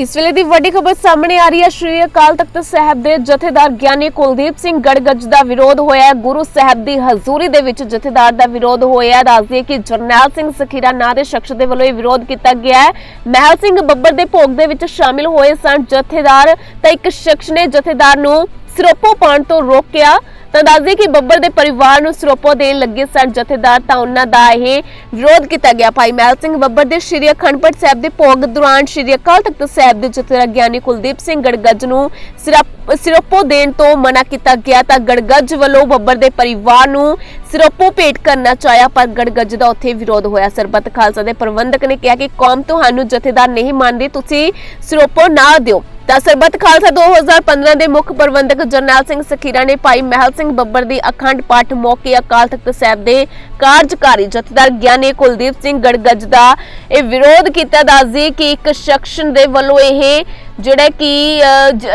ਇਸ ਵੇਲੇ ਦੀ ਵੱਡੀ ਖਬਰ ਸਾਹਮਣੇ ਆ ਰਹੀ ਹੈ। ਸ਼੍ਰੀ ਅਕਾਲ ਤਖਤ ਸਾਹਿਬ ਦੇ ਜਥੇਦਾਰ ਗਿਆਨੀ ਕੁਲਦੀਪ ਸਿੰਘ ਗੜਗੱਜ ਦਾ ਵਿਰੋਧ ਹੋਇਆ ਗੁਰੂ ਸਾਹਿਬ ਦੀ ਹਜ਼ੂਰੀ ਦੇ ਵਿੱਚ ਜਥੇਦਾਰ ਦਾ ਵਿਰੋਧ ਹੋਇਆ ਹੈ ਕਿ ਜਰਨੈਲ ਸਿੰਘ ਸਖੀਰਾ ਨਾਂ ਦੇ ਸ਼ਖਸ ਦੇ ਵੱਲੋਂ ਇਹ ਵਿਰੋਧ ਕੀਤਾ ਗਿਆ ਹੈ। ਮਹਿਲ ਸਿੰਘ ਬੱਬਰ ਦੇ ਭੋਗ ਦੇ ਵਿੱਚ ਸ਼ਾਮਿਲ ਹੋਏ ਸਨ। ਜਥੇਦਾਰ ਤਾਂ ਇੱਕ ਸ਼ਖਸ ਨੇ ਜਥੇਦਾਰ ਨੂੰ ਸਰੋਪੋ ਪਾਉਣ ਤੋਂ ਰੋਕਿਆ। ਤਾਂ ਦੱਸਦੇ ਕਿ ਬੱਬਰ ਦੇ ਪਰਿਵਾਰ ਨੂੰ ਸਰੋਪੋ ਦੇਣ ਲੱਗੇ ਸਨ ਜਥੇਦਾਰ, ਤਾਂ ਉਹਨਾਂ ਦਾ ਇਹ ਵਿਰੋਧ ਕੀਤਾ ਗਿਆ। ਭਾਈ ਮਹਿਲ ਸਿੰਘ ਬੱਬਰ ਦੇ ਸ਼੍ਰੀ ਅਖੰਡ ਸਾਹਿਬ ਦੇ ਭੋਗ ਦੌਰਾਨ ਸ਼੍ਰੀ ਅਕਾਲ ਤਖਤ ਸਾਹਿਬ ਦੇ ਜਥੇਦਾਰ ਗਿਆਨੀ ਕੁਲਦੀਪ ਸਿੰਘ ਗੜਗੱਜ ਨੂੰ ਸਿਰਪ- ਸਿਰੋਪੋ ਦੇਣ ਤੋਂ ਮਨਾ ਕੀਤਾ ਗਿਆ। ਤਾਂ ਗੜਗੱਜ ਵੱਲੋਂ ਬੱਬਰ ਦੇ ਪਰਿਵਾਰ ਨੂੰ ਸਿਰੋਪੋ ਭੇਟ ਕਰਨਾ ਚਾਹਿਆ, ਪਰ ਗੜਗੱਜ ਦਾ ਉੱਥੇ ਵਿਰੋਧ ਹੋਇਆ। ਸਰਬੱਤ ਖਾਲਸਾ ਦੇ ਪ੍ਰਬੰਧਕ ਨੇ ਕਿਹਾ ਕਿ ਕੌਮ ਤੁਹਾਨੂੰ ਜਥੇਦਾਰ ਨਹੀਂ ਮੰਨਦੀ, ਤੁਸੀਂ ਸਿਰੋਪੋ ਨਾ ਦਿਓ। ਤਾਂ ਸਰਬੱਤ ਖਾਲਸਾ 2015 ਦੇ ਮੁੱਖ ਪ੍ਰਬੰਧਕ ਜਰਨੈਲ ਸਿੰਘ ਸਖੀਰਾ ਨੇ ਭਾਈ ਮਹਿਲ ਸਿੰਘ ਬੱਬਰ ਦੀ ਅਖੰਡ ਪਾਠ ਮੌਕੇ ਅਕਾਲ ਤਖਤ ਸਾਹਿਬ ਦੇ ਕਾਰਜਕਾਰੀ ਜਥੇਦਾਰ ਗਿਆਨੀ ਕੁਲਦੀਪ ਸਿੰਘ ਗੜਗੱਜ ਦਾ ਇਹ ਵਿਰੋਧ ਕੀਤਾ ਦੱਸਦੀ ਕਿ ਇੱਕ ਸ਼ਖਸ ਦੇ ਵੱਲੋਂ ਇਹ ਜਿਹੜਾ ਕਿ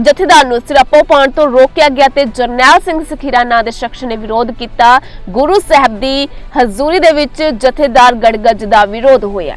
ਜਥੇਦਾਰ ਨੂੰ ਸਿਰਪੋ ਪਾਉਣ ਤੋਂ ਰੋਕਿਆ ਗਿਆ ਤੇ ਜਰਨੈਲ ਸਿੰਘ ਸਖੀਰਾ ਨਾਂ ਦੇ ਸ਼ਖਸ ਨੇ ਵਿਰੋਧ ਕੀਤਾ। ਗੁਰੂ ਸਾਹਿਬ ਦੀ ਹਜ਼ੂਰੀ ਦੇ ਵਿੱਚ ਜਥੇਦਾਰ ਗੜਗੱਜ ਦਾ ਵਿਰੋਧ ਹੋਇਆ।